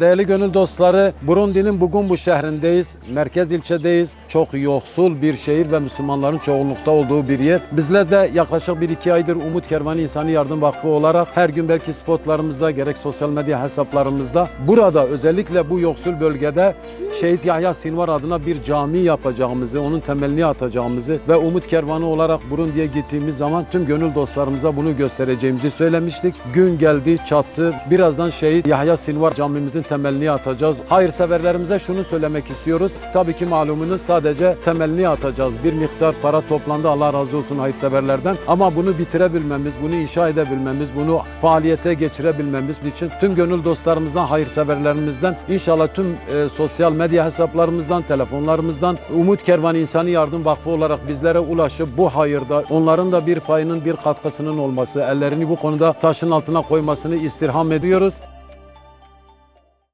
Değerli gönül dostları, Burundi'nin bugün bu şehrindeyiz. Merkez ilçedeyiz. Çok yoksul bir şehir ve Müslümanların çoğunlukta olduğu bir yer. Bizler de yaklaşık bir iki aydır Umut Kervanı İnsani Yardım Vakfı olarak her gün belki spotlarımızda gerek sosyal medya hesaplarımızda burada özellikle bu yoksul bölgede Şehit Yahya Sinvar adına bir cami yapacağımızı, onun temelini atacağımızı ve Umut Kervanı olarak Burundi'ye gittiğimiz zaman tüm gönül dostlarımıza bunu göstereceğimizi söylemiştik. Gün geldi, çattı. Birazdan Şehit Yahya Sinvar camimizin temelini atacağız. Hayırseverlerimize şunu söylemek istiyoruz. Tabii ki malumunuz sadece temelini atacağız. Bir miktar para toplandı. Allah razı olsun hayırseverlerden. Ama bunu bitirebilmemiz, bunu inşa edebilmemiz, bunu faaliyete geçirebilmemiz için tüm gönül dostlarımızdan, hayırseverlerimizden inşallah tüm e, sosyal medya hesaplarımızdan, telefonlarımızdan Umut Kervanı İnsani Yardım Vakfı olarak bizlere ulaşıp bu hayırda onların da bir payının, bir katkısının olması, ellerini bu konuda taşın altına koymasını istirham ediyoruz.